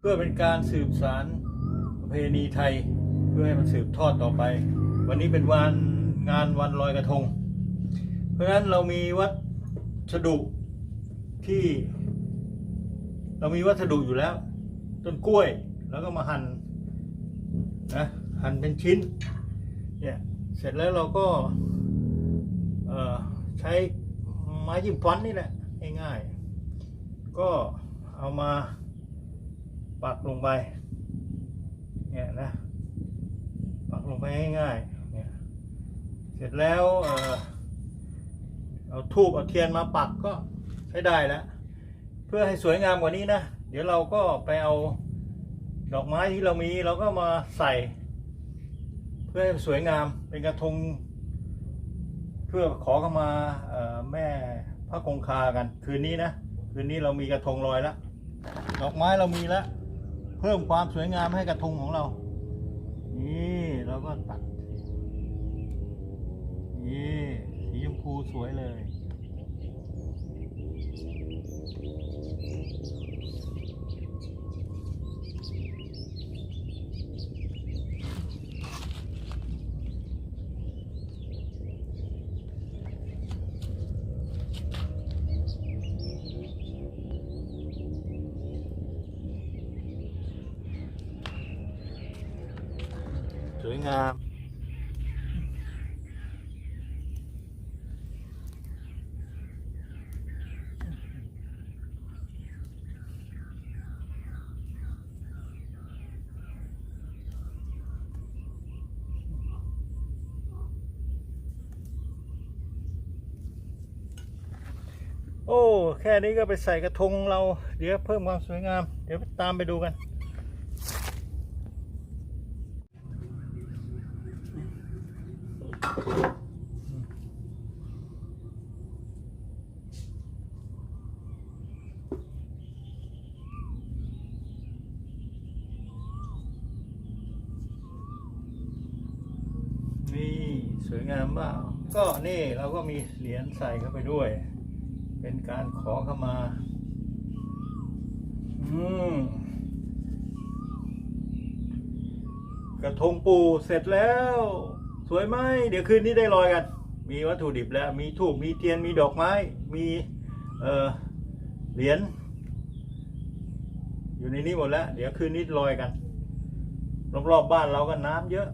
เพื่อเป็นการสืบสารประเพณีไทย เพื่อให้มันสืบทอดต่อไป วันนี้เป็นวันงานวันลอยกระทง เพราะฉะนั้นเรามีวัสดุที่ เรามีวัสดุอยู่แล้ว ต้นกล้วยแล้วก็มาหั่นนะหั่นเป็นชิ้นเนี่ยเสร็จแล้วเราก็ใช้ไม้จิ้มฟันนี่แหละง่ายๆก็เอามา ปักลงไป เนี่ยนะ ปักลงไปง่ายๆเนี่ย เสร็จแล้วเออเอาทูบเอาเทียนมาปักก็ใช้ได้แล้ว เพื่อให้สวยงามกว่านี้นะ เดี๋ยวเราก็ไปเอาดอกไม้ที่เรามีเราก็มาใส่ เพื่อให้สวยงามเป็นกระทง เพื่อขอเข้ามาแม่พระคงคากัน คืนนี้นะ คืนนี้เรามีกระทงลอยแล้วดอกไม้เรามีแล้ว เพิ่มความสวยงามให้กระทงของเรา นี่เราก็ตัด นี่สีชมพูสวยเลย วยงาม โอ้ แค่นี้ก็ไปใส่กระทงเรา เดี๋ยวเพิ่มความสวยงาม เดี๋ยวตามไปดูกัน นี่สวยงามมากก็นี่เราก็มีเหรียญใส่เข้าไปด้วย เป็นการขอเข้ามา อืมกระทงปูเสร็จแล้ว สวยไหมเดี๋ยวคืนนี้ได้ลอยกัน มีวัตถุดิบแล้ว มีทูบมีเทียนมีดอกไม้ มีเออเหรียญอยู่ในนี้หมดแล้ว เดี๋ยวคืนนี้ลอยกัน รอบๆบ้านเราก็น้ำเยอะ